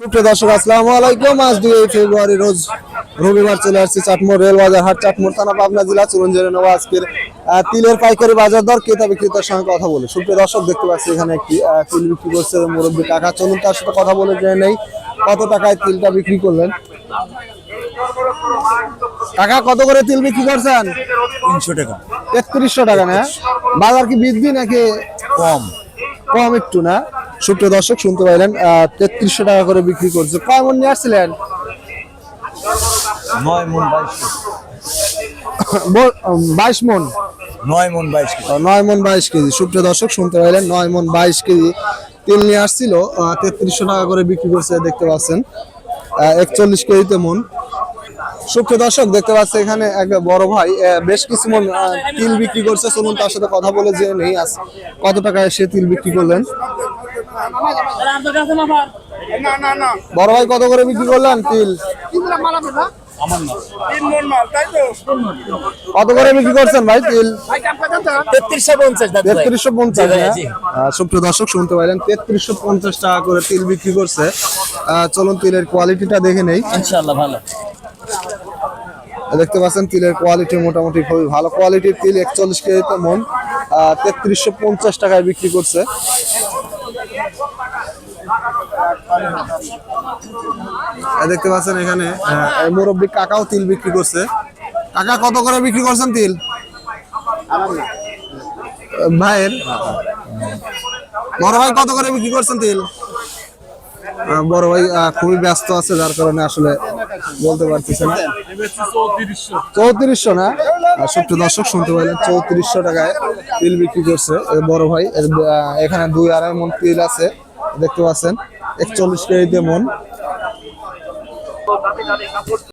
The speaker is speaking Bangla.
সুপ্রিয় দর্শক আসসালামু আলাইকুম। আজ দুই ফেব্রুয়ারি রোজ রবিবার চলে আসছে চাটমোড় রেল বাজার হাট চাটমোড় থানা পাবনা জেলা চলুন জেনে নেব আজকের তিলের পাইকারি বাজার দর ক্রেতা বিক্রেতার সঙ্গে কথা বলে। সুপ্রিয় দর্শক দেখতে পাচ্ছি এখানে একটি তিল বিক্রি করছে মুরব্বী কাকা। চলুন তার সাথে কথা বলে জেনে নেই কত টাকায় তিলটা বিক্রি করলেন। কাকা কত করে তিল বিক্রি করছেন? তিনশো টাকা। একত্রিশশো টাকা না? বাজার কি বৃদ্ধি নাকি কম। কম একটু না? সুপ্রিয় দর্শক শুনতে পাইলেন তেত্রিশশো টাকা করে বিক্রি করছে। কয় মন নিয়ে আসছিলেন? নয় মন বাইশ মন? নয় মন বাইশ কেজি। নয় মন বাইশ কেজি। সুপ্রিয় দর্শক শুনতে পাইলেন নয় মন বাইশ কেজি তেল নিয়ে আসছিল তেত্রিশশো টাকা করে বিক্রি করছে দেখতে পাচ্ছেন। একচল্লিশ কেজিতে মন। সুপ্রিয় দর্শক দেখতে পাচ্ছে এখানে এক বড় ভাই বেশ কিছু মন তিল বিক্রি করছে। চলুন তার সাথে কথা বলে যে নেই আজ কত টাকায় সে তিল বিক্রি করলেন? বড় ভাই কত করে বিক্রি করলেন? তিল। কত করে বিক্রি করছেন ভাই তিল? তেত্রিশশো পঞ্চাশ হ্যাঁ? সুপ্রিয় দর্শক শুনতে পাইলেন তেত্রিশশো পঞ্চাশ টাকা করে তিল বিক্রি করছে। চলুন তিলের কোয়ালিটিটা দেখে নেই। ইনশাআল্লাহ ভালো। দেখতে পাচ্ছেন তিলের কোয়ালিটি মোটামুটি খুবই ভালো। কোয়ালিটির তিল একচল্লিশ কেজিতে মন তেত্রিশশো পঞ্চাশ টাকায় বিক্রি করছে। দেখতে পাচ্ছেন এখানে মুরব্বী কাকাও তিল বিক্রি করছে। কাকা কত করে বিক্রি করছেন তিল? ভাইয়ের? বড় ভাই কত করে বিক্রি করছেন তিল? বড় ভাই খুবই ব্যস্ত আছে, যার কারণে আসলে বলতে পারতেছে না। চৌত্রিশশো না? সত্যি দর্শক শুনতে পাইলেন, চৌত্রিশশো টাকায় তিল বিক্রি করছে বড় ভাই। এখানে দুই আড়াই মন তিল আছে, দেখতে পাচ্ছেন। একচল্লিশ কেজিতে মন।